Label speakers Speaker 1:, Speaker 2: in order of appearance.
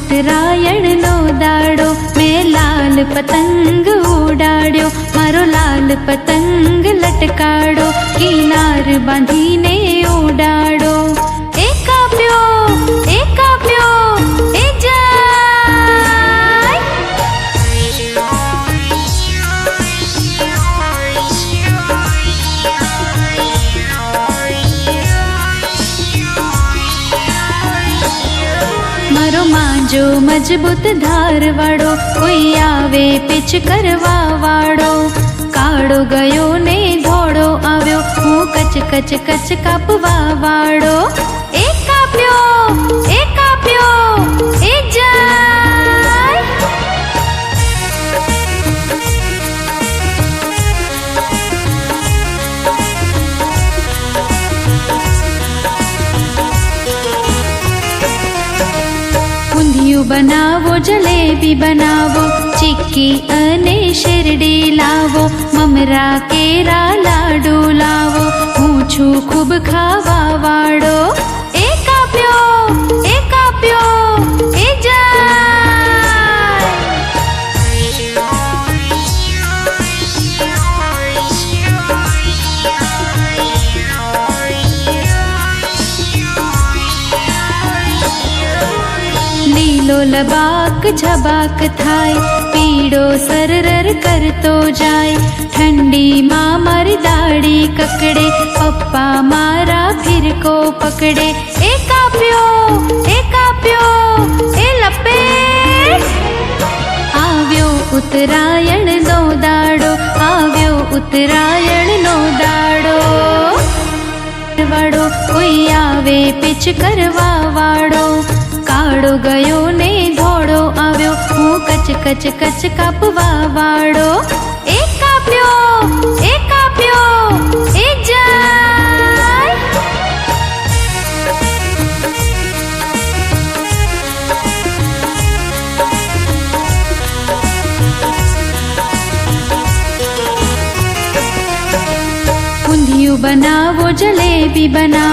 Speaker 1: ઉત્તરાયણનો દાડો મેં લાલ પતંગ ઉડાડ્યો. મારો લાલ પતંગ લટકાડો કિનાર બાંધી મારો મજબૂત મજબૂત ધારવાળો કોઈ આવે પીછ કરવા વાળો કાળો ગયો ને ઘોડો આવ્યો, હું કચ કચ કચ કાપવા વાળો એક કાપ્યો એ બનાવો જલેબી બનાવો, ચીક્કી અને શેરડી લાવો, મમરા, કેરા, લાડુ લાવો, હું છું ખૂબ ખાવા વાળો. લીલો લબાક ઝબાક થાય પીળો સરરર કરતો જાય ઠંડીમાં મારી દાડી કકડે પપ્પા મારા ફિરકો પકડે એ કાપ્યો એ કાપ્યો એ લપે આવ્યો ઉત્તરાયણ નો દાડો આવ્યો ઉત્તરાયણ નો દાડો વાળો કોઈ આવે પીછ કરવા વાળો કાળો ગયો ને ધોળો આવ્યો. હું કચ કચ કચ કાપવા વાળો. એ કાપ્યો એ કાપ્યો, એ જાય. ઊંધિયું બનાવો, જલેબી બનાવો.